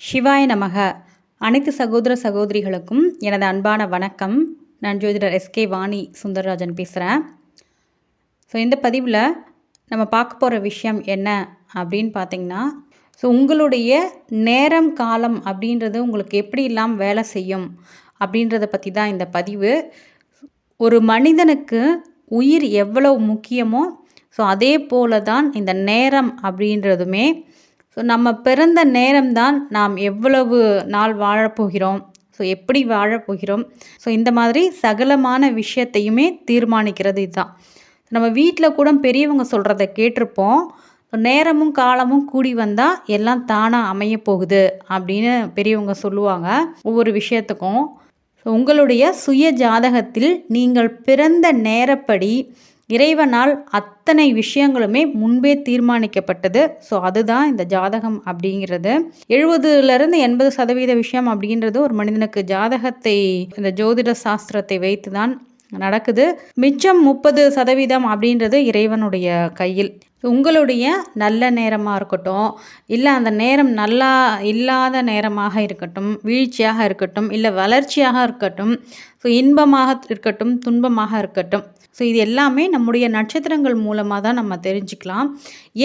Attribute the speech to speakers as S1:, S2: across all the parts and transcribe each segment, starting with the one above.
S1: சிவாய நமக. அனைத்து சகோதர சகோதரிகளுக்கும் எனது அன்பான வணக்கம். நான் ஜோதிடர் எஸ்கே வாணி சுந்தரராஜன் பேசுகிறேன் ஸோ இந்த பதிவில் நம்ம பார்க்க போகிற விஷயம் என்ன அப்படின்னு பார்த்தீங்கன்னா ஸோ உங்களுடைய நேரம் காலம் அப்படின்றது உங்களுக்கு எப்படி இல்லாமல் வேலை செய்யும் அப்படின்றத பற்றி தான் இந்த பதிவு. ஒரு மனிதனுக்கு உயிர் எவ்வளவு முக்கியமோ ஸோ அதே போல தான் இந்த நேரம் அப்படின்றதுமே ஸோ நம்ம பிறந்த நேரம்தான் நாம் எவ்வளவு நாள் வாழப்போகிறோம். ஸோ எப்படி வாழப்போகிறோம்? ஸோ இந்த மாதிரி சகலமான விஷயத்தையுமே தீர்மானிக்கிறது இதுதான். நம்ம வீட்டில் கூட பெரியவங்க சொல்கிறத கேட்டிருப்போம். நேரமும் காலமும் கூடி வந்தால் எல்லாம் தானாக அமைய போகுது அப்படின்னு பெரியவங்க சொல்லுவாங்க ஒவ்வொரு விஷயத்துக்கும். ஸோ உங்களுடைய சுய ஜாதகத்தில் நீங்கள் பிறந்த நேரப்படி இறைவனால் அத்தனை விஷயங்களுமே முன்பே தீர்மானிக்கப்பட்டது. ஸோ அதுதான் இந்த ஜாதகம் அப்படிங்கிறது. எழுபதுலேருந்து எண்பது சதவீத விஷயம் அப்படின்றது ஒரு மனிதனுக்கு ஜாதகத்தை இந்த ஜோதிட சாஸ்திரத்தை வைத்து தான் நடக்குது. மிச்சம் முப்பது சதவீதம் அப்படின்றது இறைவனுடைய கையில். உங்களுடைய நல்ல நேரமாக இருக்கட்டும் இல்லை அந்த நேரம் நல்லா இல்லாத நேரமாக இருக்கட்டும் வீழ்ச்சியாக இருக்கட்டும் இல்லை வளர்ச்சியாக இருக்கட்டும் ஸோ இன்பமாக இருக்கட்டும் துன்பமாக இருக்கட்டும். ஸோ இது எல்லாமே நம்முடைய நட்சத்திரங்கள் மூலமாக தான் நம்ம தெரிஞ்சுக்கலாம்.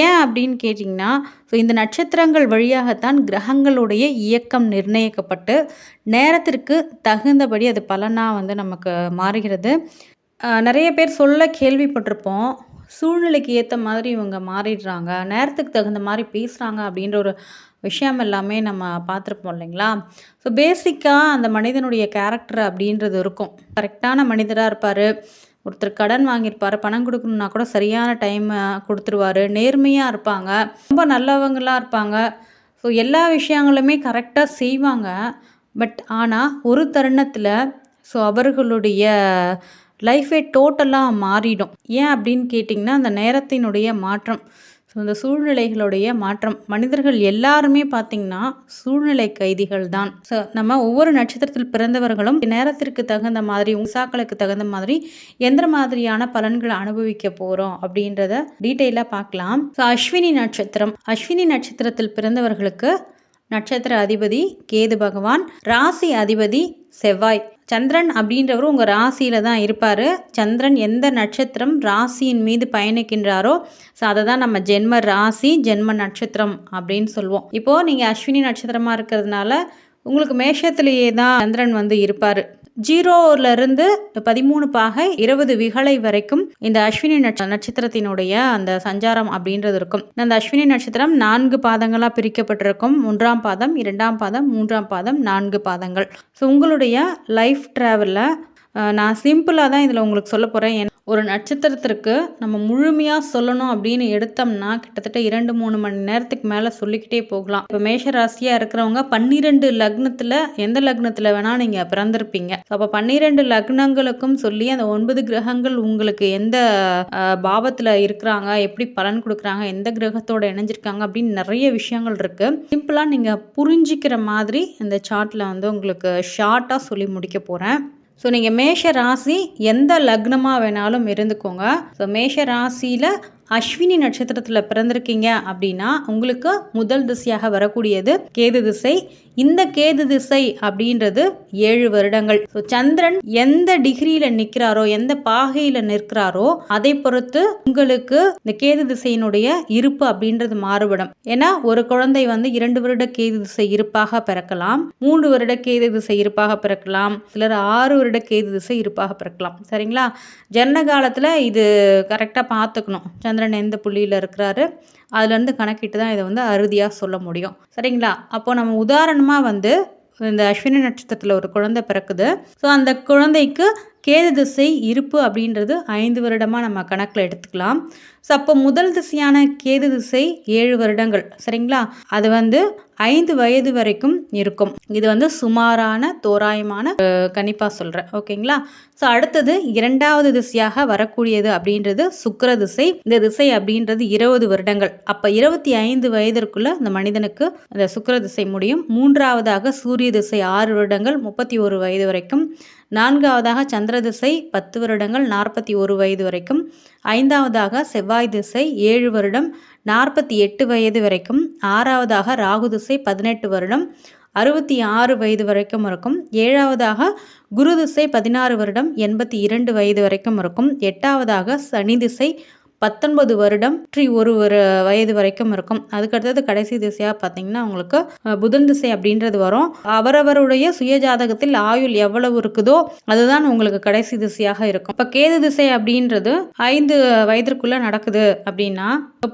S1: ஏன் அப்படின்னு கேட்டிங்கன்னா ஸோ இந்த நட்சத்திரங்கள் வழியாகத்தான் கிரகங்களுடைய இயக்கம் நிர்ணயிக்கப்பட்டு நேரத்திற்கு தகுந்தபடி அது பலனாக வந்து நமக்கு மாறுகிறது. நிறைய பேர் சொல்ல கேள்விப்பட்டிருப்போம் சூழ்நிலைக்கு ஏற்ற மாதிரி இவங்க மாறிடுறாங்க. நேரத்துக்கு தகுந்த மாதிரி பேசுகிறாங்க அப்படின்ற ஒரு விஷயம் எல்லாமே நம்ம பார்த்துருப்போம் இல்லைங்களா? ஸோ பேசிக்காக அந்த மனிதனுடைய கேரக்டர் அப்படின்றது இருக்கும். கரெக்டான மனிதராக இருப்பார். ஒருத்தர் கடன் வாங்கியிருப்பார். பணம் கொடுக்கணுன்னா கூட சரியான டைம் கொடுத்துருவாரு. நேர்மையாக இருப்பாங்க. ரொம்ப நல்லவங்களாக இருப்பாங்க. ஸோ எல்லா விஷயங்களுமே கரெக்டாக செய்வாங்க. பட் ஆனால் ஒரு தருணத்தில் ஸோ அவர்களுடைய லைஃபே டோட்டலாக மாறிடும். ஏன் அப்படின்னு கேட்டிங்கன்னா அந்த நேரத்தினுடைய மாற்றம். ஸோ இந்த சூழ்நிலைகளுடைய மாற்றம். மனிதர்கள் எல்லாருமே பார்த்திங்கன்னா சூழ்நிலை கைதிகள் தான். ஸோ நம்ம ஒவ்வொரு நட்சத்திரத்தில் பிறந்தவர்களும் நேரத்திற்கு தகுந்த மாதிரி உசாக்களுக்கு தகுந்த மாதிரி எந்த மாதிரியான பலன்களை அனுபவிக்க போகிறோம் அப்படின்றத டீட்டெயிலாக பார்க்கலாம். ஸோ அஸ்வினி நட்சத்திரம். அஸ்வினி நட்சத்திரத்தில் பிறந்தவர்களுக்கு நட்சத்திர அதிபதி கேது பகவான் ராசி அதிபதி செவ்வாய். சந்திரன் அப்படின்றவர் உங்கள் ராசியில் தான் இருப்பார். சந்திரன் எந்த நட்சத்திரம் ராசியின் மீது பயணிக்கின்றாரோ ஸோ அதை தான் நம்ம ஜென்ம ராசி ஜென்ம நட்சத்திரம் அப்படின்னு சொல்லுவோம் இப்போது நீங்கள் அஸ்வினி நட்சத்திரமாக இருக்கிறதுனால உங்களுக்கு மேஷத்திலேயே தான் சந்திரன் வந்து இருப்பார். ஜீரோலேருந்து பதிமூணு பாகை இருபது விகலை வரைக்கும் இந்த அஸ்வினி நட்சத்திரத்தினுடைய அந்த சஞ்சாரம் அப்படின்றது இருக்கும். அந்த அஸ்வினி நட்சத்திரம் நான்கு பாதங்களாக பிரிக்கப்பட்டிருக்கும். மூன்றாம் பாதம் இரண்டாம் பாதம் மூன்றாம் பாதம் நான்கு பாதங்கள். ஸோ உங்களுடைய லைஃப் ட்ராவலில் நான் சிம்பிளாக தான் இதில் உங்களுக்கு சொல்ல போகிறேன் ஒரு நட்சத்திரத்திற்கு நம்ம முழுமையாக சொல்லணும் அப்படின்னு எடுத்தோம்னா கிட்டத்தட்ட இரண்டு மூணு மணி நேரத்துக்கு மேலே சொல்லிக்கிட்டே போகலாம். இப்போ மேஷ ராசியாக இருக்கிறவங்க பன்னிரெண்டு லக்னத்தில் எந்த லக்னத்தில் வேணால் நீங்கள் பிறந்திருப்பீங்க. அப்போ பன்னிரெண்டு லக்னங்களுக்கும் சொல்லி அந்த ஒன்பது கிரகங்கள் உங்களுக்கு எந்த பாவத்தில் இருக்கிறாங்க எப்படி பலன் கொடுக்குறாங்க எந்த கிரகத்தோட இணைஞ்சிருக்காங்க அப்படின்னு நிறைய விஷயங்கள் இருக்குது சிம்பிளாக நீங்கள் புரிஞ்சிக்கிற மாதிரி இந்த சார்ட்டில் வந்து உங்களுக்கு ஷார்ட்டாக சொல்லி முடிக்க போகிறேன் ஸோ நீங்கள் மேஷ ராசி எந்த லக்னமாக வேணாலும் இருந்துக்கோங்க. ஸோ மேஷ ராசியில் அஸ்வினி நட்சத்திரத்தில் பிறந்திருக்கீங்க அப்படின்னா உங்களுக்கு முதல் திசையாக வரக்கூடியது கேது திசை. இந்த கேது திசை அப்படின்றது ஏழு வருடங்கள். ஸோ சந்திரன் எந்த டிகிரியில நிற்கிறாரோ எந்த பாகையில நிற்கிறாரோ அதை பொறுத்து உங்களுக்கு இந்த கேது திசையினுடைய இருப்பு அப்படின்றது மாறுபடும். ஏன்னா ஒரு குழந்தை வந்து இரண்டு வருட கேது திசை இருப்பாக பிறக்கலாம் மூன்று வருட கேது திசை இருப்பாக பிறக்கலாம் சிலர் ஆறு வருட கேது திசை இருப்பாக பிறக்கலாம். சரிங்களா? ஜன்ன காலத்தில் இது கரெக்டாக பார்த்துக்கணும். சந்திரன் எந்த புள்ளியில் இருக்கிறாரு? அதுலேருந்து கணக்கிட்டு தான் இதை வந்து அறுதியாக சொல்ல முடியும். சரிங்களா? அப்போ நம்ம உதாரணமாக வந்து இந்த அஸ்வினி நட்சத்திரத்தில் ஒரு குழந்தை பிறக்குது. ஸோ அந்த குழந்தைக்கு கேது திசை இருப்பு அப்படின்றது ஐந்து வருடமாக நம்ம கணக்கில் எடுத்துக்கலாம். ஸோ அப்போ முதல் திசையான கேது திசை ஏழு வருடங்கள். சரிங்களா? அது வந்து ஐந்து வயது வரைக்கும் இருக்கும். இது வந்து சுமாரான தோராயமான கணிப்பாக சொல்கிறேன் ஓகேங்களா? ஸோ அடுத்தது இரண்டாவது திசையாக வரக்கூடியது அப்படின்றது சுக்கர திசை. இந்த திசை அப்படின்றது இருபது வருடங்கள். அப்போ இருபத்தி ஐந்து வயதிற்குள்ள இந்த மனிதனுக்கு அந்த சுக்கர திசை முடியும். மூன்றாவதாக சூரிய திசை ஆறு வருடங்கள் முப்பத்தி ஒரு வயது வரைக்கும் நான்காவதாக சந்திர திசை பத்து வருடங்கள் நாற்பத்தி ஒரு வயது வரைக்கும். ஐந்தாவதாக செவ்வாய் திசை ஏழு வருடம் நாற்பத்தி எட்டு வயது வரைக்கும். ஆறாவதாக ராகு திசை பதினெட்டு வருடம் அறுபத்தி ஆறு வயது வரைக்கும் இருக்கும். ஏழாவதாக குரு திசை பதினாறு வருடம் எண்பத்தி இரண்டு வயது வரைக்கும் இருக்கும். எட்டாவதாக சனி திசை பத்தொன்பது வருடம் ட்ரீ ஒரு ஒரு வயது வரைக்கும் இருக்கும். அதுக்கடுத்தது கடைசி திசையாக பார்த்தீங்கன்னா உங்களுக்கு புதன் திசை அப்படின்றது வரும். அவரவருடைய சுய ஜாதகத்தில் ஆயுள் எவ்வளவு இருக்குதோ அதுதான் உங்களுக்கு கடைசி திசையாக இருக்கும். இப்போ கேது திசை அப்படின்றது ஐந்து வயதிற்குள்ளே நடக்குது அப்படின்னா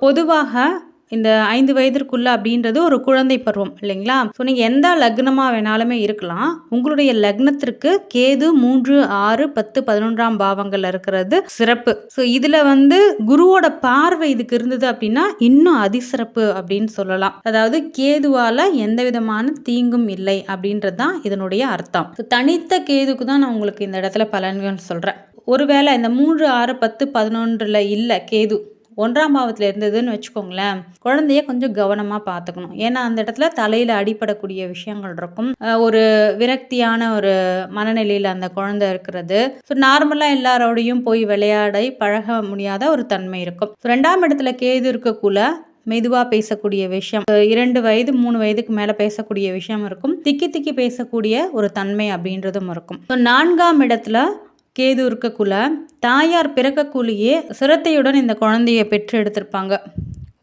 S1: பொதுவாக இந்த ஐந்து வயதிற்குள்ள அப்படின்றது ஒரு குழந்தை பருவம் இல்லைங்களா? ஸோ நீங்கள் எந்த லக்னமாக வேணாலுமே இருக்கலாம். உங்களுடைய லக்னத்திற்கு கேது மூன்று ஆறு பத்து பதினொன்றாம் பாவங்கள் இருக்கிறது சிறப்பு. ஸோ இதில் வந்து குருவோட பார்வை இதுக்கு இருந்தது அப்படின்னா இன்னும் அதிசிறப்பு அப்படின்னு சொல்லலாம். அதாவது கேதுவால எந்த விதமான தீங்கும் இல்லை அப்படின்றது தான் இதனுடைய அர்த்தம். தனித்த கேதுக்கு தான் நான் உங்களுக்கு இந்த இடத்துல பலன்கள் சொல்கிறேன் ஒருவேளை இந்த மூன்று ஆறு பத்து பதினொன்றில் இல்லை கேது ஒன்றாம் பாவத்தில் இருந்ததுன்னு வச்சுக்கோங்களேன் குழந்தைய கொஞ்சம் கவனமாக பார்த்துக்கணும். ஏன்னா அந்த இடத்துல தலையில் அடிபடக்கூடிய விஷயங்கள் இருக்கும். ஒரு விரக்தியான ஒரு மனநிலையில் அந்த குழந்தை இருக்கிறது. ஸோ நார்மலாக எல்லாரோடையும் போய் விளையாடி பழக முடியாத ஒரு தன்மை இருக்கும். ரெண்டாம் இடத்துல கேது இருக்கக்குள்ள மெதுவாக பேசக்கூடிய விஷயம். இரண்டு வயது மூணு வயதுக்கு மேலே பேசக்கூடிய விஷயம் இருக்கும். திக்கி திக்கி பேசக்கூடிய ஒரு தன்மை அப்படின்றதும் இருக்கும். ஸோ நான்காம் இடத்துல கேது இருக்கக்குள்ள தாயார் பிறக்கக்குள்ளேயே சிரத்தையுடன் இந்த குழந்தையை பெற்று எடுத்திருப்பாங்க.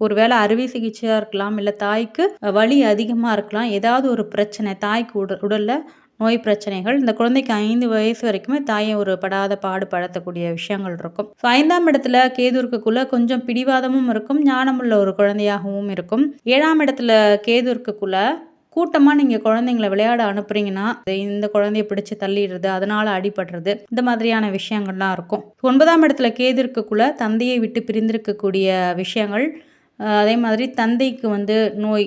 S1: ஒருவேளை அறுவை சிகிச்சையாக இருக்கலாம் இல்லை தாய்க்கு வலி அதிகமாக இருக்கலாம் ஏதாவது ஒரு பிரச்சனை தாய்க்கு உட உடலில் நோய் பிரச்சனைகள் இந்த குழந்தைக்கு ஐந்து வயசு வரைக்குமே தாயை ஒரு படாத பாடு படுத்தக்கூடிய விஷயங்கள் இருக்கும். ஸோ ஐந்தாம் இடத்துல கேது இருக்கக்குள்ள கொஞ்சம் பிடிவாதமும் இருக்கும் ஞானமுள்ள ஒரு குழந்தையாகவும் இருக்கும். ஏழாம் இடத்துல கேது இருக்கக்குள்ள கூட்டமாக நீங்கள் குழந்தைங்கள விளையாட அனுப்புறீங்கன்னா இந்த குழந்தைய பிடிச்சி தள்ளிடுறது அதனால் அடிபடுறது இந்த மாதிரியான விஷயங்கள்லாம் இருக்கும். ஒன்பதாம் இடத்துல கேது இருக்கக்குள்ள தந்தையை விட்டு பிரிந்திருக்கக்கூடிய விஷயங்கள் அதே மாதிரி தந்தைக்கு வந்து நோய்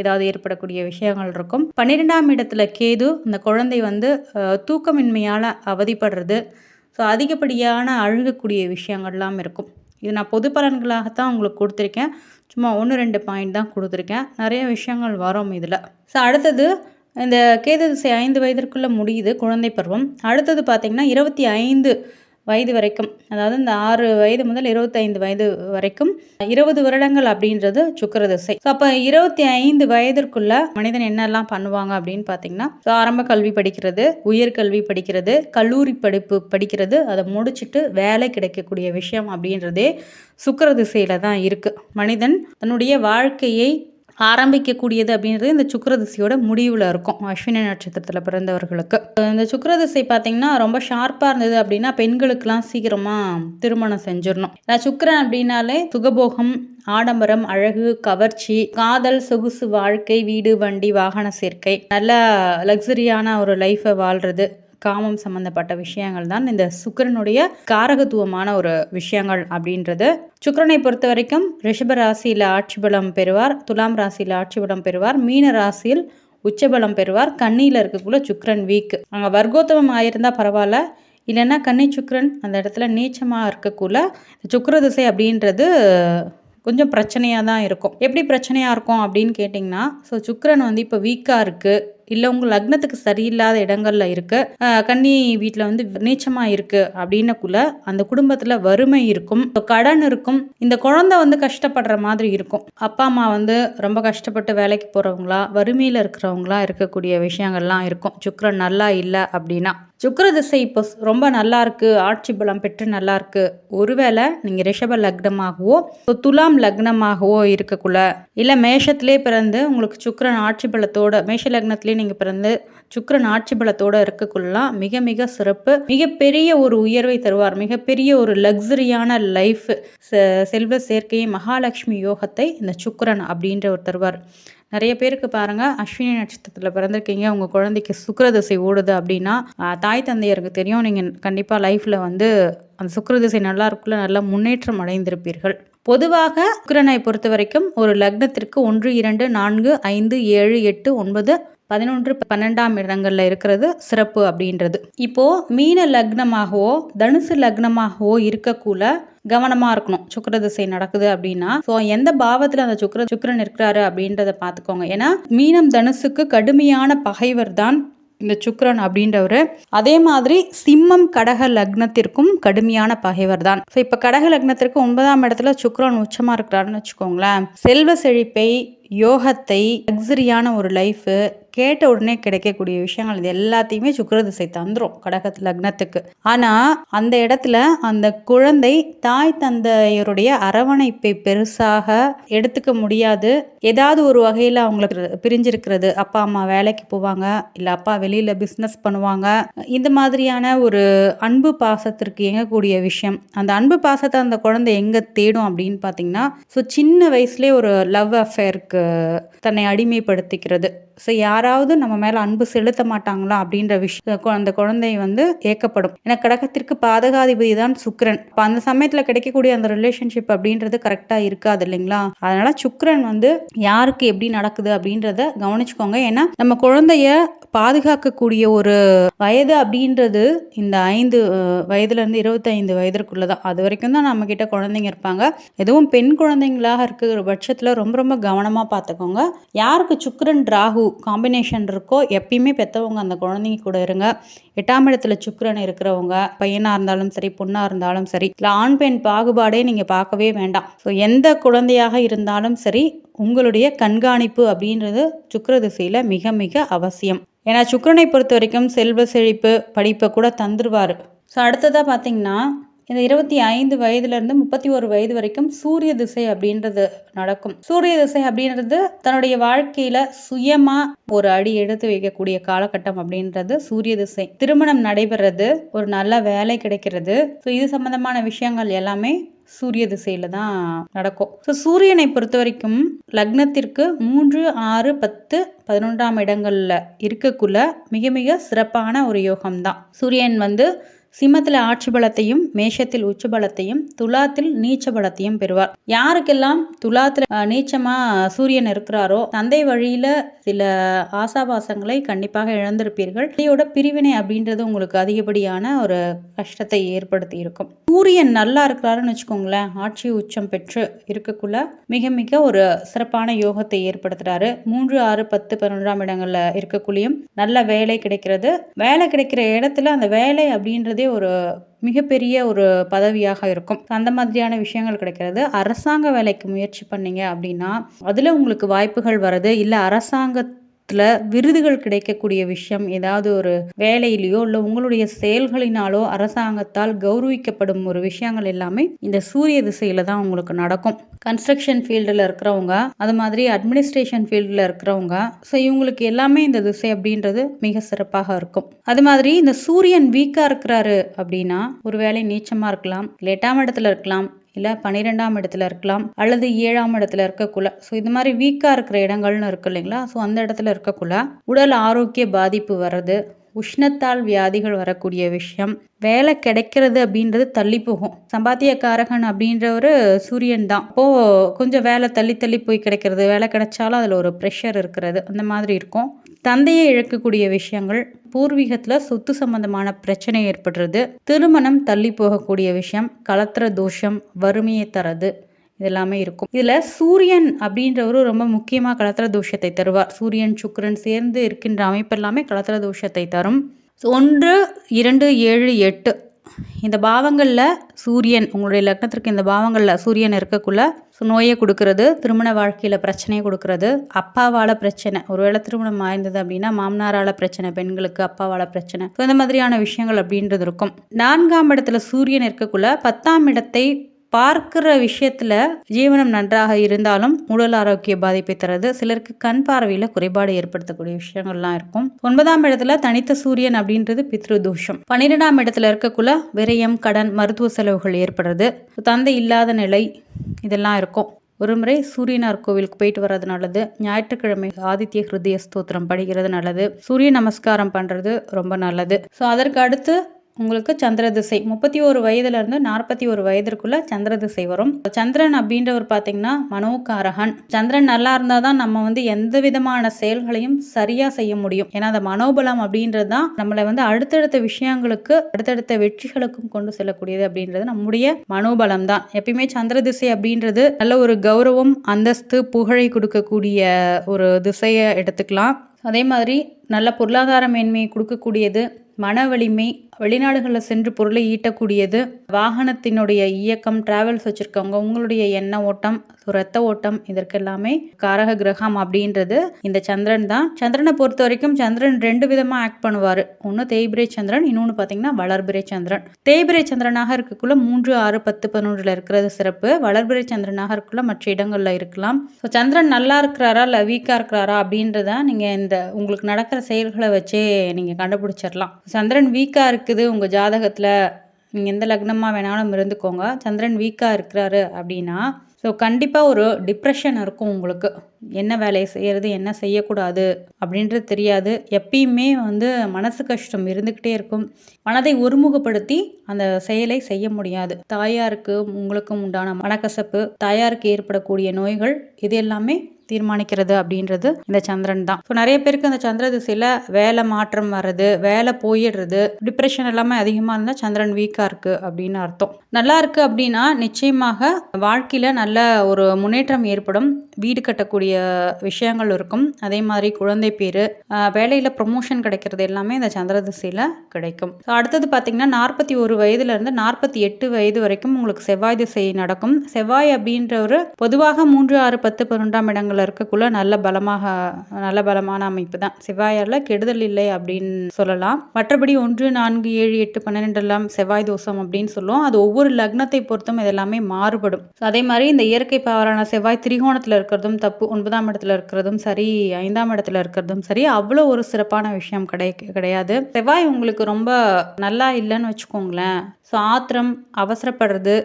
S1: ஏதாவது ஏற்படக்கூடிய விஷயங்கள் இருக்கும். பன்னிரெண்டாம் இடத்துல கேது இந்த குழந்தை வந்து தூக்கமின்மையால் அவதிப்படுறது ஸோ அதிகப்படியான அழுகக்கூடிய விஷயங்கள்லாம் இருக்கும். இது நான் பொது பலன்களாகத்தான் உங்களுக்கு கொடுத்துருக்கேன். சும்மா ஒன்று ரெண்டு பாயிண்ட் தான் கொடுத்துருக்கேன். நிறைய விஷயங்கள் வரும் இதில். ஸோ அடுத்தது இந்த கேது திசை ஐந்து வயதிற்குள்ளே முடியுது குழந்தை பருவம். அடுத்தது பார்த்திங்கன்னா இருபத்தி ஐந்து வயது வரைக்கும் அதாவது இந்த ஆறு வயது முதல் இருபத்தைந்து வயது வரைக்கும் இருபது வருடங்கள் அப்படின்றது சுக்கிர திசை. ஸோ அப்போ இருபத்தி ஐந்து வயதிற்குள்ள மனிதன் என்னெல்லாம் பண்ணுவாங்க அப்படின்னு பார்த்தீங்கன்னா ஸோ ஆரம்ப கல்வி படிக்கிறது உயர்கல்வி படிக்கிறது கல்லூரி படிப்பு படிக்கிறது அதை முடிச்சுட்டு வேலை கிடைக்கக்கூடிய விஷயம் அப்படின்றதே சுக்கிர திசையில தான் இருக்கு. மனிதன் தன்னுடைய வாழ்க்கையை ஆரம்பிக்கக்கூடியது அப்படின்றது இந்த சுக்கரதிசையோட முடிவில் இருக்கும். அஸ்வினி நட்சத்திரத்தில் பிறந்தவர்களுக்கு. இந்த சுக்கரதிசை பார்த்தீங்கன்னா ரொம்ப ஷார்ப்பாக இருந்தது அப்படின்னா பெண்களுக்கெல்லாம் சீக்கிரமாக திருமணம் செஞ்சிடணும். சுக்கரன் அப்படின்னாலே சுகபோகம் ஆடம்பரம் அழகு கவர்ச்சி காதல் சொகுசு வாழ்க்கை வீடு வண்டி வாகன சேர்க்கை. நல்ல லக்ஸரியான ஒரு லைஃப்பை வாழ்கிறது காமம் சம்பந்தப்பட்ட விஷயங்கள் தான் இந்த சுக்கிரனுடைய காரகத்துவமான ஒரு விஷயங்கள் அப்படின்றது. சுக்கரனை பொறுத்த வரைக்கும் ரிஷப ராசியில் ஆட்சி பலம் பெறுவார் துலாம் ராசியில் ஆட்சி பலம் பெறுவார் மீன ராசியில் உச்சபலம் பெறுவார். கண்ணியில் இருக்கக்குள்ள சுக்கரன் வீக் அங்கே வர்க்கோத்தமம் ஆயிருந்தா பரவாயில்ல. இல்லைன்னா கன்னி சுக்கிரன் அந்த இடத்துல நீச்சமாக இருக்கக்குள்ள சுக்கர திசை அப்படின்றது கொஞ்சம் பிரச்சனையாக தான் இருக்கும். எப்படி பிரச்சனையாக இருக்கும் அப்படின்னு கேட்டிங்கன்னா ஸோ சுக்கிரன் வந்து இப்போ வீக்காக இருக்குது இல்லை உங்கள் லக்னத்துக்கு சரியில்லாத இடங்களில் இருக்கு. கன்னி வீட்டில் வந்து நீச்சமாக இருக்கு அப்படின்னக்குள்ள அந்த குடும்பத்தில் வறுமை இருக்கும் கடன் இருக்கும். இந்த குழந்தை வந்து கஷ்டப்படுற மாதிரி இருக்கும். அப்பா அம்மா வந்து ரொம்ப கஷ்டப்பட்டு வேலைக்கு போகிறவங்களா வறுமையில் இருக்கிறவங்களா இருக்கக்கூடிய விஷயங்கள்லாம் இருக்கும். சுக்கிரன் நல்லா இல்லை அப்படின்னா. சுக்கிர திசை இப்போ ரொம்ப நல்லா இருக்கு ஆட்சி பலம் பெற்று நல்லா இருக்கு ஒருவேளை நீங்க ரிஷப லக்னமாகவோ துலாம் லக்னமாகவோ இருக்கக்குள்ள இல்ல மேஷத்திலே பிறந்து உங்களுக்கு சுக்கரன் ஆட்சி பலத்தோட மேஷ லக்னத்திலே நீங்க பிறந்து சுக்கரன் ஆட்சி பலத்தோட இருக்கக்குள்ளலாம் மிக மிக சிறப்பு. மிகப்பெரிய ஒரு உயர்வை தருவார். மிகப்பெரிய ஒரு லக்ஸரியான லைஃப் செல்வ சேர்க்கை மகாலட்சுமி யோகத்தை இந்த சுக்கரன் அப்படின்றவர் தருவார். நிறைய பேருக்கு பாருங்க அஸ்வினி நட்சத்திரத்தில் பிறந்திருக்கீங்க உங்கள் குழந்தைக்கு சுக்கரதிசை ஓடுது அப்படின்னா தாய் தந்தையருக்கு தெரியும். நீங்கள் கண்டிப்பாக லைஃப்பில் வந்து அந்த சுக்கரதிசை நல்லா இருக்குள்ள நல்லா முன்னேற்றம் அடைந்திருப்பீர்கள். பொதுவாக சுக்கிரனை பொறுத்த வரைக்கும் ஒரு லக்னத்திற்கு ஒன்று இரண்டு நான்கு ஐந்து ஏழு எட்டு ஒன்பது பதினொன்று பன்னெண்டாம் இடங்களில் இருக்கிறது சிறப்பு அப்படின்றது. இப்போ மீன லக்னமாகவோ தனுசு லக்னமாகவோ இருக்கக்குள்ள கவனமா இருக்கணும். சுக்கிர திசை நடக்குது அப்படின்னா ஸோ எந்த பாவத்துல அந்த சுக்கர சுக்கரன் இருக்கிறாரு அப்படின்றத பார்த்துக்கோங்க. ஏன்னா மீனம் தனுசுக்கு கடுமையான பகைவர் தான் இந்த சுக்ரன் அப்படின்றவர். அதே மாதிரி சிம்மம் கடக லக்னத்திற்கும் கடுமையான பகைவர் தான். ஸோ இப்போ கடக லக்னத்திற்கு ஒன்பதாம் இடத்துல சுக்ரன் உச்சமாக இருக்கிறாருன்னு வச்சுக்கோங்களேன். செல்வ செழிப்பை யோகத்தை லக்ஸரியான ஒரு லைஃபு கேட்ட உடனே கிடைக்கக்கூடிய விஷயங்கள் இது எல்லாத்தையுமே சுக்கர திசை தந்துரும் கடகத்து லக்னத்துக்கு. ஆனால் அந்த இடத்துல அந்த குழந்தை தாய் தந்தையருடைய அரவணைப்பை பெருசாக எடுத்துக்க முடியாது. ஏதாவது ஒரு வகையில் அவங்களுக்கு பிரிஞ்சிருக்கிறது. அப்பா அம்மா வேலைக்கு போவாங்க இல்லை அப்பா வெளியில் பிஸ்னஸ் பண்ணுவாங்க. இந்த மாதிரியான ஒரு அன்பு பாசத்திற்கு இயங்கக்கூடிய விஷயம். அந்த அன்பு பாசத்தை அந்த குழந்தை எங்கே தேடும் அப்படின்னு பார்த்தீங்கன்னா ஸோ சின்ன வயசுலேயே ஒரு லவ் அஃபேருக்கு தன்னை அடிமைப்படுத்திக்கிறது. ஸோ யாராவது நம்ம மேலே அன்பு செலுத்த மாட்டாங்களா அப்படின்ற விஷயம் அந்த குழந்தை வந்து ஏக்கப்படும். ஏன்னா கடகத்திற்கு பாதகாதிபதி தான் சுக்ரன் இப்போ அந்த சமயத்தில் கிடைக்கக்கூடிய அந்த ரிலேஷன்ஷிப் அப்படின்றது கரெக்டாக இருக்காது இல்லைங்களா? அதனால சுக்ரன் வந்து யாருக்கு எப்படி நடக்குது அப்படின்றத கவனிச்சுக்கோங்க. ஏன்னா நம்ம குழந்தைய பாதுகாக்கக்கூடிய ஒரு வயது அப்படின்றது இந்த ஐந்து வயதுலேருந்து இருபத்தைந்து வயதிற்குள்ள தான் அது வரைக்கும் தான் நம்மக்கிட்ட குழந்தைங்க இருப்பாங்க. எதுவும் பெண் குழந்தைங்களாக இருக்கிற பட்சத்தில் ரொம்ப ரொம்ப கவனமாக பார்த்துக்கோங்க யாருக்கு சுக்கரன் ராகு காம்பினேஷன் இருக்கோ எப்பயுமே பெற்றவங்க அந்த குழந்தைங்க கூட இருங்க. எட்டாம் இடத்துல சுக்கரன் இருக்கிறவங்க பையனாக இருந்தாலும் சரி பொண்ணாக இருந்தாலும் சரி இல்லை ஆண் பெண் பாகுபாடே நீங்கள் பார்க்கவே வேண்டாம். ஸோ எந்த குழந்தையாக இருந்தாலும் சரி உங்களுடைய கண்காணிப்பு அப்படின்றது சுக்கர திசையில் மிக மிக அவசியம். ஏன்னா சுக்கரனை பொறுத்த வரைக்கும் செல்வ செழிப்பு படிப்பை கூட தந்துருவார். ஸோ அடுத்ததாக பார்த்தீங்கன்னா இந்த இருபத்தி ஐந்து வயதுலேருந்து முப்பத்தி ஒரு வயது வரைக்கும் சூரிய திசை அப்படின்றது நடக்கும். சூரிய திசை அப்படின்றது தன்னுடைய வாழ்க்கையில சுயமா ஒரு அடி எடுத்து வைக்கக்கூடிய காலகட்டம் அப்படின்றது சூரிய திசை. திருமணம் நடைபெறது ஒரு நல்ல வேலை கிடைக்கிறது. ஸோ இது சம்பந்தமான விஷயங்கள் எல்லாமே சூரிய திசையில தான் நடக்கும். ஸோ சூரியனை பொறுத்த வரைக்கும் லக்னத்திற்கு மூன்று ஆறு பத்து பதினொன்றாம் இடங்கள்ல இருக்கக்குள்ள மிக மிக சிறப்பான ஒரு யோகம் தான் சூரியன் வந்து சிம்மத்தில் ஆட்சி பலத்தையும் மேஷத்தில் உச்ச பலத்தையும் துலாத்தில் நீச்ச பலத்தையும் பெறுவார். யாருக்கெல்லாம் துலாத்தில் நீச்சமா சூரியன் இருக்கிறாரோ தந்தை வழியில சில ஆசாபாசங்களை கண்டிப்பாக இழந்திருப்பீர்கள். இதோட பிரிவினை அப்படின்றது உங்களுக்கு அதிகப்படியான ஒரு கஷ்டத்தை ஏற்படுத்தி இருக்கும். சூரியன் நல்லா இருக்கிறாருன்னு வச்சுக்கோங்களேன் ஆட்சி உச்சம் பெற்று இருக்கக்குள்ள மிக மிக ஒரு சிறப்பான யோகத்தை ஏற்படுத்துறாரு. மூன்று ஆறு பத்து பன்னெண்டாம் இடங்கள்ல இருக்கக்குள்ளேயும் நல்ல வேலை கிடைக்கிறது. வேலை கிடைக்கிற இடத்துல அந்த வேலை அப்படின்றதே ஒரு மிகப்பெரிய ஒரு பதவியாக இருக்கும். அந்த மாதிரியான விஷயங்கள் கிடைக்கிறது. அரசாங்க வேலைக்கு முயற்சி பண்ணீங்க அப்படின்னா அதில் உங்களுக்கு வாய்ப்புகள் வருது இல்லை அரசாங்க அரசாங்கத்தில் விருதுகள் கிடைக்கக்கூடிய விஷயம் ஏதாவது ஒரு வேலையிலையோ இல்லை உங்களுடைய செயல்களினாலோ அரசாங்கத்தால் கௌரவிக்கப்படும் ஒரு விஷயங்கள் எல்லாமே இந்த சூரிய திசையில தான் உங்களுக்கு நடக்கும். கன்ஸ்ட்ரக்ஷன் ஃபீல்டில் இருக்கிறவங்க அது மாதிரி அட்மினிஸ்ட்ரேஷன் ஃபீல்டில் இருக்கிறவங்க ஸோ இவங்களுக்கு எல்லாமே இந்த திசை அப்படின்றது மிக சிறப்பாக இருக்கும். அது மாதிரி இந்த சூரியன் வீக்காக இருக்கிறாரு அப்படின்னா ஒருவேளை நீச்சமாக இருக்கலாம் இல்லை எட்டாம் இடத்துல இருக்கலாம் இல்லை பன்னிரெண்டாம் இடத்துல இருக்கலாம் அல்லது ஏழாம் இடத்துல இருக்கக்குள்ள. ஸோ இது மாதிரி வீக்காக இருக்கிற இடங்கள்னு இருக்கு இல்லைங்களா? ஸோ அந்த இடத்துல இருக்கக்குள்ள உடல் ஆரோக்கிய பாதிப்பு வர்றது உஷ்ணத்தால் வியாதிகள் வரக்கூடிய விஷயம் வேலை கிடைக்கிறது அப்படின்றது தள்ளி போகும். சம்பாத்தியக்காரகன் அப்படின்றவர் சூரியன் தான். அப்போ கொஞ்சம் வேலை தள்ளி தள்ளி போய் கிடைக்கிறது வேலை கிடைச்சாலும் அதில் ஒரு ப்ரெஷர் இருக்கிறது அந்த மாதிரி இருக்கும். தந்தையை இழக்கக்கூடிய விஷயங்கள் பூர்வீகத்தில் சொத்து சம்பந்தமான பிரச்சனை ஏற்படுறது திருமணம் தள்ளி போகக்கூடிய விஷயம் கலத்திர தோஷம் வறுமையை தரது இதெல்லாமே இருக்கும். இதில் சூரியன் அப்படின்றவரு ரொம்ப முக்கியமாக கலத்திர தோஷத்தை தருவார். சூரியன் சுக்கரன் சேர்ந்து இருக்கின்ற அமைப்பு எல்லாமே கலத்திர தோஷத்தை தரும். ஒன்று இரண்டு ஏழு எட்டு. இந்த பாவங்களில் சூரியன் உங்களுடைய லக்னத்திற்கு இந்த பாவங்களில் சூரியன் இருக்கக்குள்ள ஸோ நோயை கொடுக்கறது திருமண வாழ்க்கையில் பிரச்சனையை கொடுக்கறது. அப்பாவால் பிரச்சனை ஒருவேளை திருமணம் ஆயிருந்தது அப்படின்னா மாமனாரால் பிரச்சனை பெண்களுக்கு அப்பாவால் பிரச்சனை. ஸோ இந்த மாதிரியான விஷயங்கள் அப்படின்றது இருக்கும். நான்காம் இடத்துல சூரியன் இருக்கக்குள்ள பத்தாம் இடத்தை பார்க்கிற விஷயத்துல ஜீவனம் நன்றாக இருந்தாலும் உடல் ஆரோக்கிய பாதிப்பை தரது. சிலருக்கு கண் பார்வையில குறைபாடு ஏற்படுத்தக்கூடிய விஷயங்கள்லாம் இருக்கும். ஒன்பதாம் இடத்துல தனித்த சூரியன் அப்படின்றது பித்ரு தோஷம் பன்னிரெண்டாம் இடத்துல இருக்கக்குள்ள விரயம் கடன் மருத்துவ செலவுகள் ஏற்படுறது. தந்தை இல்லாத நிலை இதெல்லாம் இருக்கும். ஒரு முறை சூரியனார் கோவிலுக்கு போயிட்டு வர்றது நல்லது. ஞாயிற்றுக்கிழமை ஆதித்ய ஹிருதய ஸ்தோத்திரம் படிக்கிறது நல்லது. சூரிய நமஸ்காரம் பண்ணுறது ரொம்ப நல்லது. ஸோ அதற்கு அடுத்து உங்களுக்கு சந்திர திசை. முப்பத்தி ஒரு வயதுலேருந்து நாற்பத்தி ஒரு வயதிற்குள்ள சந்திர திசை வரும். சந்திரன் அப்படின்றவர் பார்த்தீங்கன்னா மனோகாரகன். சந்திரன் நல்லா இருந்தால் தான் நம்ம வந்து எந்த விதமான செயல்களையும் சரியாக செய்ய முடியும். ஏன்னா அந்த மனோபலம் அப்படின்றது தான் நம்மளை வந்து அடுத்தடுத்த விஷயங்களுக்கு அடுத்தடுத்த வெற்றிகளுக்கும் கொண்டு செல்லக்கூடியது அப்படின்றது நம்முடைய மனோபலம் தான். எப்பயுமே சந்திர திசை அப்படின்றது நல்ல ஒரு கௌரவம் அந்தஸ்து புகழை கொடுக்கக்கூடிய ஒரு திசையை எடுத்துக்கலாம். அதே மாதிரி நல்ல பொருளாதார மேன்மையை கொடுக்கக்கூடியது மன வலிமை வெளிநாடுகளில் சென்று பொருளை ஈட்டக்கூடியது வாகனத்தினுடைய இயக்கம் டிராவல்ஸ் வச்சுருக்கவங்க உங்களுடைய எண்ண ஓட்டம் ரத்த ஓட்டம் இதற்கெல்லாமே காரக கிரகம் அப்படின்றது இந்த சந்திரன் தான். சந்திரனை பொறுத்த வரைக்கும் சந்திரன் ரெண்டு விதமாக ஆக்ட் பண்ணுவார். ஒன்று தேய்பிரை சந்திரன் இன்னொன்று பார்த்தீங்கன்னா வளர்பிரை சந்திரன். தேய்பிரை சந்திரனாக இருக்கக்குள்ள மூன்று ஆறு பத்து பதினொன்றில் இருக்கிறது சிறப்பு. வளர்பிரை சந்திரனாக இருக்கக்குள்ள மற்ற இடங்களில் இருக்கலாம். ஸோ சந்திரன் நல்லா இருக்கிறாரா இல்லை வீக்காக இருக்கிறாரா அப்படின்றத நீங்கள் இந்த உங்களுக்கு நடக்கிற செயல்களை வச்சே நீங்கள் கண்டுபிடிச்சிடலாம் சந்திரன் வீக்காக இருக்குது உங்கள் ஜாதகத்தில். நீங்கள் எந்த லக்னமாக வேணாலும் இருந்துக்கோங்க. சந்திரன் வீக்காக இருக்கிறாரு அப்படின்னா ஸோ கண்டிப்பாக ஒரு டிப்ரெஷன் இருக்கும் உங்களுக்கு. என்ன வேலையை செய்கிறது என்ன செய்யக்கூடாது அப்படின்றது தெரியாது. எப்பயுமே வந்து மனசு கஷ்டம் இருந்துக்கிட்டே இருக்கும். மனதை ஒருமுகப்படுத்தி அந்த செயலை செய்ய முடியாது. தாயாருக்கு உங்களுக்கும் உண்டான மனக்கசப்பு தாயாருக்கு ஏற்படக்கூடிய நோய்கள் இது எல்லாமே தீர்மானிக்கிறது அப்படின்றது இந்த சந்திரன் தான். ஸோ நிறைய பேருக்கு அந்த சந்திர திசையில் வேலை மாற்றம் வர்றது வேலை போயிடுறது டிப்ரெஷன் எல்லாமே அதிகமாக இருந்தால் சந்திரன் வீக்காக இருக்குது அப்படின்னு அர்த்தம். நல்லா இருக்குது அப்படின்னா நிச்சயமாக வாழ்க்கையில் நல்ல ஒரு முன்னேற்றம் ஏற்படும். வீடு கட்டக்கூடிய விஷயங்கள் இருக்கும். அதே மாதிரி குழந்தை பேர் வேலையில் ப்ரொமோஷன் கிடைக்கிறது எல்லாமே இந்த சந்திர திசையில் கிடைக்கும். ஸோ அடுத்தது பார்த்திங்கன்னா நாற்பத்தி ஒரு வயதுலேருந்து நாற்பத்தி எட்டு வயது வரைக்கும் உங்களுக்கு செவ்வாய் திசை நடக்கும். செவ்வாய் அப்படின்ற ஒரு பொதுவாக மூன்று ஆறு பத்து பன்னெண்டாம் இடங்கள் இடங்களில் இருக்கக்குள்ள நல்ல பலமாக நல்ல பலமான அமைப்பு தான் செவ்வாயால் கெடுதல் இல்லை அப்படின்னு சொல்லலாம். மற்றபடி ஒன்று நான்கு ஏழு எட்டு பன்னிரெண்டெல்லாம் செவ்வாய் தோஷம் அப்படின்னு சொல்லுவோம். அது ஒவ்வொரு லக்னத்தை பொறுத்தும் இதெல்லாமே மாறுபடும். அதே மாதிரி இந்த இயற்கை பவரான செவ்வாய் திரிகோணத்தில் இருக்கிறதும் தப்பு. ஒன்பதாம் இடத்துல இருக்கிறதும் சரி ஐந்தாம் இடத்துல இருக்கிறதும் சரி அவ்வளோ ஒரு சிறப்பான விஷயம் கிடை கிடையாது. செவ்வாய் உங்களுக்கு ரொம்ப நல்லா இல்லைன்னு வச்சுக்கோங்களேன். ஸோ ஆத்திரம் அவசரப்படுறது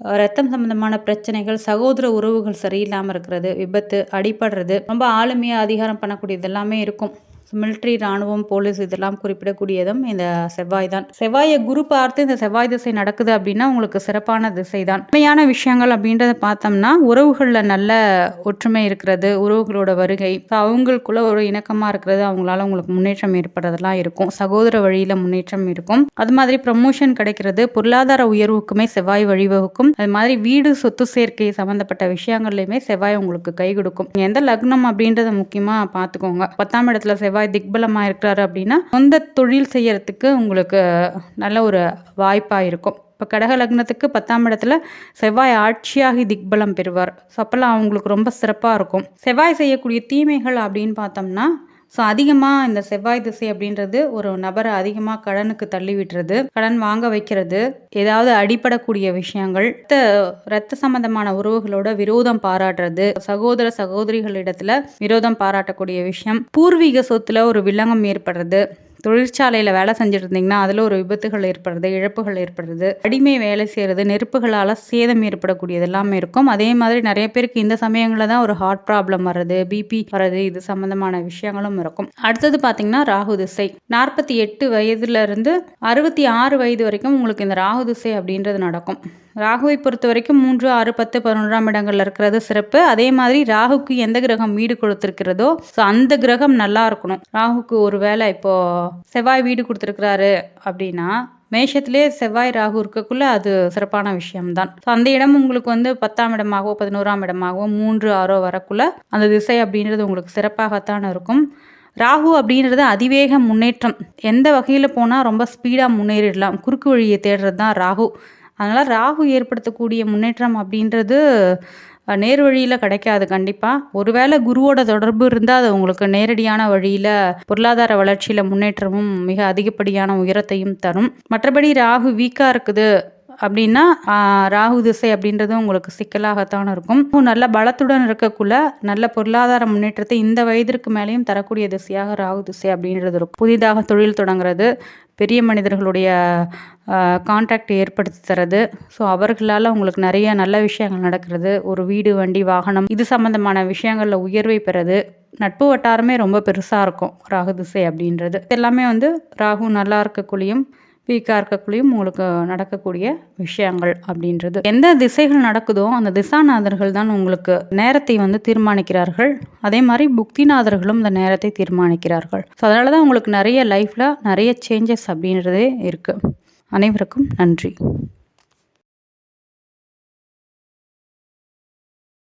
S1: ரத்தம் சம்மந்தமான பிரச்சனைகள் சகோதர உறவுகள் சரியில்லாமல் இருக்கிறது விபத்து அடிபடுறது ரொம்ப ஆளுமையாக அதிகாரம் பண்ணக்கூடியது எல்லாமே இருக்கும். மிலிட்ரி ராணுவம் போலீஸ் இதெல்லாம் குறிப்பிடக்கூடியதும் இந்த செவ்வாய் தான். செவ்வாயை குரு பார்த்து இந்த செவ்வாய் திசை நடக்குது அப்படின்னா உங்களுக்கு சிறப்பான திசை தான் உண்மையான விஷயங்கள் அப்படின்றத பார்த்தோம்னா உறவுகளில் நல்ல ஒற்றுமை இருக்கிறது உறவுகளோட வருகை. அவங்களுக்குள்ள ஒரு இணக்கமாக இருக்கிறது அவங்களால உங்களுக்கு முன்னேற்றம் ஏற்படுறதெல்லாம் இருக்கும். சகோதர வழியில் முன்னேற்றம் இருக்கும். அது மாதிரி ப்ரமோஷன் கிடைக்கிறது பொருளாதார உயர்வுக்குமே செவ்வாய் வழிவகுக்கும். அது மாதிரி வீடு சொத்து சேர்க்கை சம்மந்தப்பட்ட விஷயங்கள்லையுமே செவ்வாய் உங்களுக்கு கை கொடுக்கும். எந்த லக்னம் அப்படின்றத முக்கியமாக பார்த்துக்கோங்க. பத்தாம் இடத்துல செவ்வாய் செவ்வாய் திக்பலமாக இருக்கிறாரு அப்படின்னா சொந்த தொழில் செய்யறதுக்கு உங்களுக்கு நல்ல ஒரு வாய்ப்பாக இருக்கும். இப்போ கடக லக்னத்துக்கு பத்தாம் இடத்துல செவ்வாய் ஆட்சியாகி திக்பலம் பெறுவார். ஸோ அப்போல்லாம் அவங்களுக்கு ரொம்ப சிறப்பாக இருக்கும். செவ்வாய் செய்யக்கூடிய தீமைகள் அப்படின்னு பார்த்தோம்னா ஸோ அதிகமாக இந்த செவ்வாய் திசை அப்படின்றது ஒரு நபரை அதிகமாக கடனுக்கு தள்ளி விட்டுறது கடன் வாங்க வைக்கிறது ஏதாவது அடிப்படக்கூடிய விஷயங்கள் ரத்த ரத்த சம்பந்தமான உறவுகளோட விரோதம் பாராட்டுறது சகோதர சகோதரிகளிடத்துல விரோதம் பாராட்டக்கூடிய விஷயம் பூர்வீக சொத்துல ஒரு வில்லங்கம் ஏற்படுறது தொழிற்சாலையில் வேலை செஞ்சுட்டு இருந்தீங்கன்னா அதில் ஒரு விபத்துகள் ஏற்படுறது இழப்புகள் ஏற்படுறது அடிமை வேலை செய்கிறது நெருப்புகளால் சேதம் ஏற்படக்கூடியது எல்லாமே இருக்கும். அதே மாதிரி நிறைய பேருக்கு இந்த சமயங்களில் தான் ஒரு ஹார்ட் ப்ராப்ளம் வர்றது பிபி வர்றது இது சம்மந்தமான விஷயங்களும் இருக்கும். அடுத்தது பார்த்தீங்கன்னா ராகு திசை. நாற்பத்தி எட்டு வயதுலேருந்து அறுபத்தி ஆறு வயது வரைக்கும் உங்களுக்கு இந்த ராகு திசை அப்படின்றது நடக்கும். ராகுவை பொறுத்த வரைக்கும் மூன்று ஆறு பத்து பதினொன்றாம் இடங்கள்ல இருக்கிறது சிறப்பு. அதே மாதிரி ராகுக்கு எந்த கிரகம் வீடு கொடுத்திருக்கிறதோ ஸோ அந்த கிரகம் நல்லா இருக்கணும். ராகுக்கு ஒரு வேளை இப்போ செவ்வாய் வீடு கொடுத்துருக்கிறாரு அப்படின்னா மேஷத்திலே செவ்வாய் ராகு இருக்கக்குள்ள அது சிறப்பான விஷயம்தான். ஸோ அந்த இடம் உங்களுக்கு வந்து பத்தாம் இடமாகவோ பதினோராம் இடமாகவோ மூன்று ஆறோ வரக்குள்ள அந்த திசை அப்படின்றது உங்களுக்கு சிறப்பாகத்தான் இருக்கும். ராகு அப்படின்றது அதிவேக முன்னேற்றம். எந்த வகையில் போனால் ரொம்ப ஸ்பீடாக முன்னேறிடலாம். குறுக்கு வழியை தேடுறது தான் ராகு. அதனால் ராகு ஏற்படுத்தக்கூடிய முன்னேற்றம் அப்படின்றது நேர் வழியில் கிடைக்காது கண்டிப்பாக ஒருவேளை குருவோட தொடர்பு இருந்தால் அது உங்களுக்கு நேரடியான வழியில் பொருளாதார வளர்ச்சியில் முன்னேற்றமும் மிக அதிகப்படியான உயரத்தையும் தரும். மற்றபடி ராகு வீக்காக இருக்குது அப்படின்னா ராகு திசை அப்படின்றது உங்களுக்கு சிக்கலாகத்தான் இருக்கும். நல்ல பலத்துடன் இருக்கக்குள்ள நல்ல பொருளாதார முன்னேற்றத்தை இந்த வயதிற்கு மேலேயும் தரக்கூடிய திசையாக ராகு திசை அப்படின்றது இருக்கும். புதிதாக தொழில் தொடங்குறது பெரிய மனிதர்களுடைய கான்டாக்ட் ஏற்படுத்தி தரது. ஸோ அவர்களால் உங்களுக்கு நிறைய நல்ல விஷயங்கள் நடக்கிறது. ஒரு வீடு வண்டி வாகனம் இது சம்மந்தமான விஷயங்களில் உயர்வை பெறது. நட்பு வட்டாரமே ரொம்ப பெருசாக இருக்கும். ராகு திசை அப்படின்றது. எல்லாமே வந்து ராகு நல்லா இருக்கக்குள்ளேயும் வீக்காக இருக்கக்குள்ளேயும் உங்களுக்கு நடக்கக்கூடிய விஷயங்கள் அப்படின்றது. எந்த திசைகள் நடக்குதோ அந்த திசாநாதர்கள் தான் உங்களுக்கு நேரத்தை வந்து தீர்மானிக்கிறார்கள். அதே மாதிரி புக்திநாதர்களும் இந்த நேரத்தை தீர்மானிக்கிறார்கள். ஸோ அதனால தான் உங்களுக்கு நிறைய லைஃப்பில் நிறைய சேஞ்சஸ் அப்படின்றதே இருக்குது அனைவருக்கும் நன்றி.